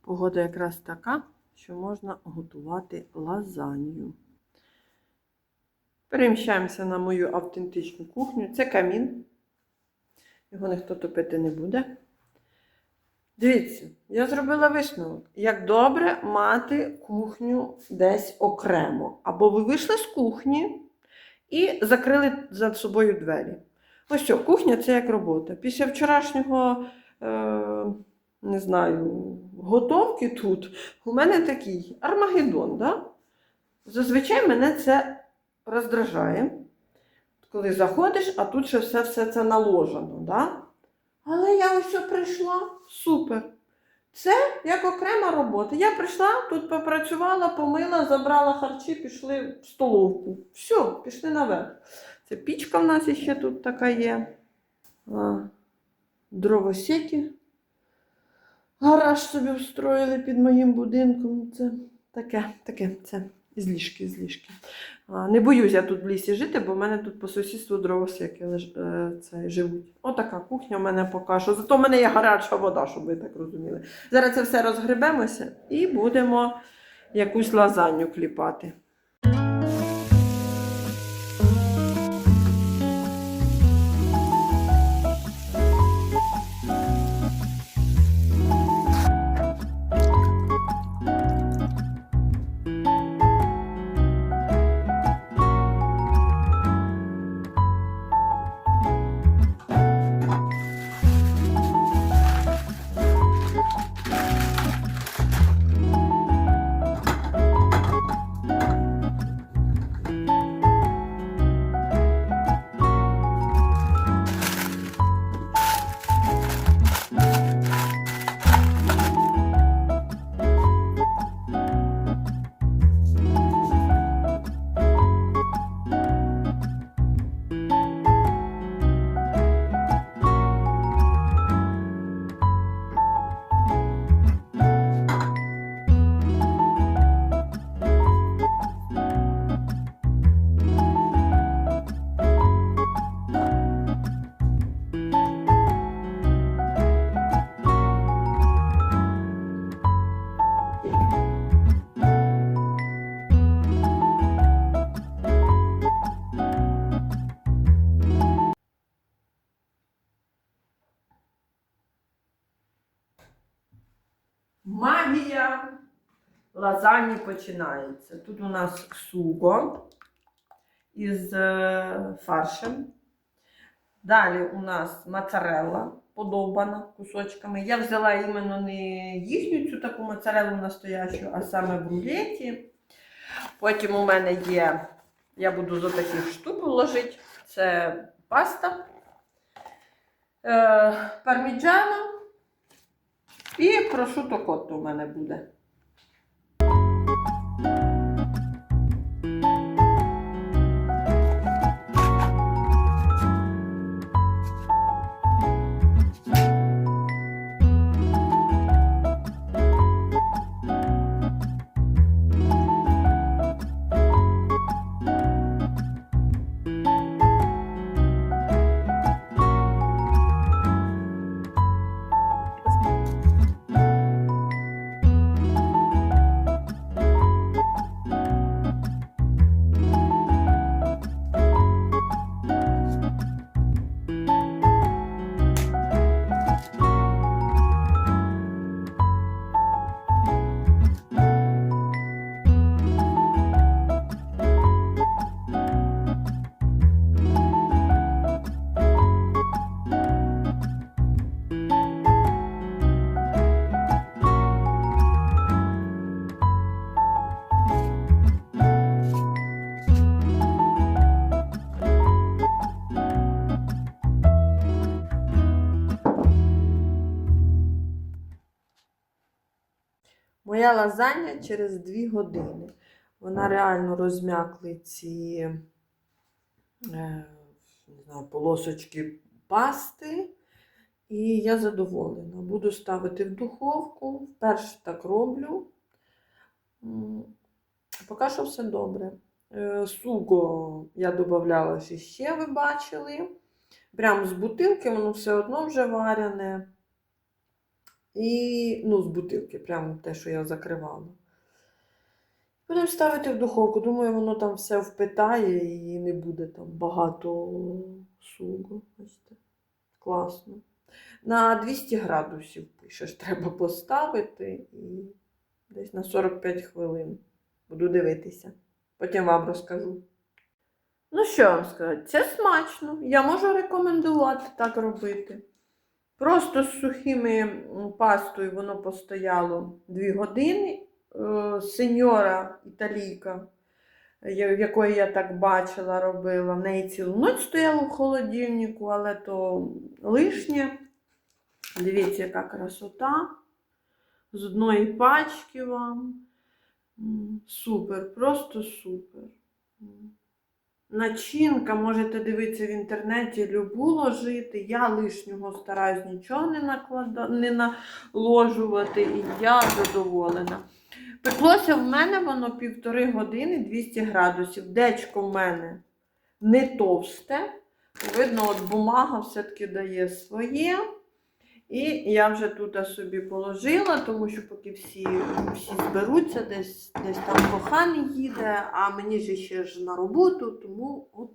Погода якраз така, що можна готувати лазанью. Переміщаємося на мою автентичну кухню. Це камін. Його ніхто топити не буде. Дивіться, я зробила висновок. Як добре мати кухню десь окремо. Або ви вийшли з кухні і закрили за собою двері. Ось що, кухня це як робота. Після вчорашнього, е, не знаю, готовки тут у мене такий армагеддон. Да? Зазвичай мене це роздражає, коли заходиш, а тут ще все, все це наложено. Да? Але я ось прийшла, супер. Це як окрема робота. Я прийшла, тут попрацювала, помила, забрала харчі, пішли в столовку. Все, пішли наверх. Це пічка в нас ще тут така є. А, дровосеті. Гараж собі встроїли під моїм будинком. Це таке, таке, це з ліжки, з ліжки. Не боюсь я тут в лісі жити, бо в мене тут по сусідству дровосеки е, це, живуть. Отака кухня в мене поки що. Зато в мене є гаряча вода, щоб ви так розуміли. Зараз це все розгребемося і будемо якусь лазанью кліпати. Магія лазані починається. Тут у нас суго із е, фаршем. Далі у нас моцарелла подовбана кусочками. Я взяла іменно не їхню цю таку моцарелу настоящу, а саме в рулеті. Потім у мене є, я буду з таких штук ложити. Це паста, е, парміджано і прошуто кот у мене буде. Моя лазанья через 2 години. Вона реально розм'якли ці е, не знаю, полосочки пасти. І я задоволена. Буду ставити в духовку. Вперше так роблю. Поки що все добре. Е, Суго я додавала ще, ви бачили. Прямо з бутилки, воно все одно вже варене. І, ну, з бутилки, прямо те, що я закривала. Будемо ставити в духовку. Думаю, воно там все впитає і не буде там багато. Бачите? Класно. На 200 градусів пишеш, треба поставити і десь на 45 хвилин. Буду дивитися. Потім вам розкажу. Ну, що вам сказати, це смачно. Я можу рекомендувати так робити. Просто з сухими пастою воно постояло 2 години. Е, Сеньора італійка, якої я так бачила, робила, в неї цілу ніч стояло в холодильнику, але то лишнє. Дивіться, яка красота. З одної пачки вам. Супер, просто супер. Начинка, можете дивитися в інтернеті, любу ложити. Я лишнього стараюсь нічого не, наклада... не наложувати, і я задоволена. Пеклося в мене воно півтори години 200 градусів. Дечко в мене не товсте. Видно, от бумага все-таки дає своє. І я вже тут собі положила, тому що поки всі, всі зберуться, десь, десь там коханий їде, а мені ж ще ж на роботу, тому от